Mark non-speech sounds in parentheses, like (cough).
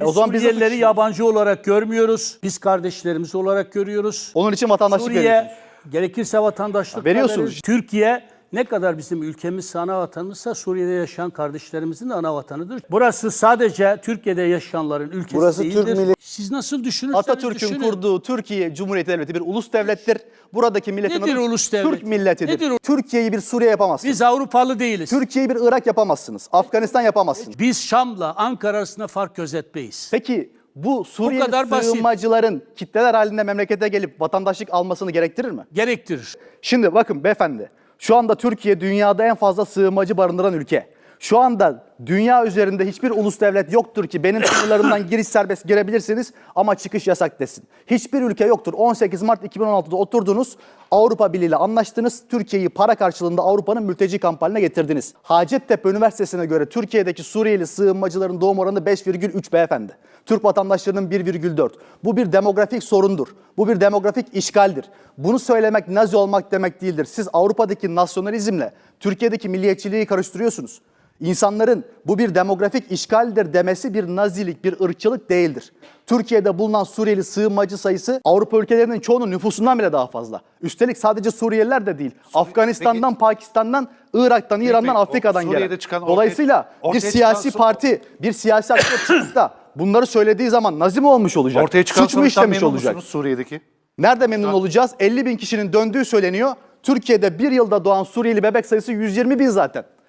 E, o zaman biz nasıl Suriyelileri düşünüyoruz? yabancı olarak görmüyoruz. Biz kardeşlerimiz olarak görüyoruz. Onun için vatandaşlık Suriye veriyorsunuz. gerekirse vatandaşlık da Veriyorsunuz. veririz. Türkiye ne kadar bizim ülkemiz ana vatanımızsa Suriye'de yaşayan kardeşlerimizin de ana vatanıdır. Burası sadece Türkiye'de yaşayanların ülkesi Burası değildir. Türk milli- Siz nasıl düşünürseniz Atatürk'ün düşünün. kurduğu Türkiye Cumhuriyeti Devleti bir ulus devlettir. Buradaki milletin Nedir adı ulus devlet? Türk milletidir. Nedir Türkiye'yi bir Suriye yapamazsınız. Biz Avrupalı değiliz. Türkiye'yi bir Irak yapamazsınız. Afganistan yapamazsınız. Biz Şam'la Ankara arasında fark gözetmeyiz. Peki bu Suriyeli kadar basit. sığınmacıların kitleler halinde memlekete gelip vatandaşlık almasını gerektirir mi? Gerektirir. Şimdi bakın beyefendi, şu anda Türkiye dünyada en fazla sığınmacı barındıran ülke. Şu anda dünya üzerinde hiçbir ulus devlet yoktur ki benim sınırlarımdan (coughs) giriş serbest girebilirsiniz ama çıkış yasak desin. Hiçbir ülke yoktur. 18 Mart 2016'da oturdunuz, Avrupa Birliği ile anlaştınız, Türkiye'yi para karşılığında Avrupa'nın mülteci kamp haline getirdiniz. Hacettepe Üniversitesi'ne göre Türkiye'deki Suriyeli sığınmacıların doğum oranı 5,3 beyefendi. Türk vatandaşlarının 1,4. Bu bir demografik sorundur. Bu bir demografik işgaldir. Bunu söylemek Nazi olmak demek değildir. Siz Avrupa'daki nasyonalizmle Türkiye'deki milliyetçiliği karıştırıyorsunuz. İnsanların bu bir demografik işgaldir demesi bir nazilik, bir ırkçılık değildir. Türkiye'de bulunan Suriyeli sığınmacı sayısı Avrupa ülkelerinin çoğunun nüfusundan bile daha fazla. Üstelik sadece Suriyeliler de değil. Afganistan'dan, Pakistan'dan, Irak'tan, İran'dan, o Afrika'dan gelen. çıkan ortaya- Dolayısıyla bir ortaya çıkan siyasi so- parti, bir siyasi aktör çıkıp da bunları söylediği zaman nazi mi olmuş olacak? Ortaya çıkan Suç mu işlemiş olacak? Suriye'deki? Nerede memnun olacağız? 50 bin kişinin döndüğü söyleniyor. Türkiye'de bir yılda doğan Suriyeli bebek sayısı 120 bin zaten.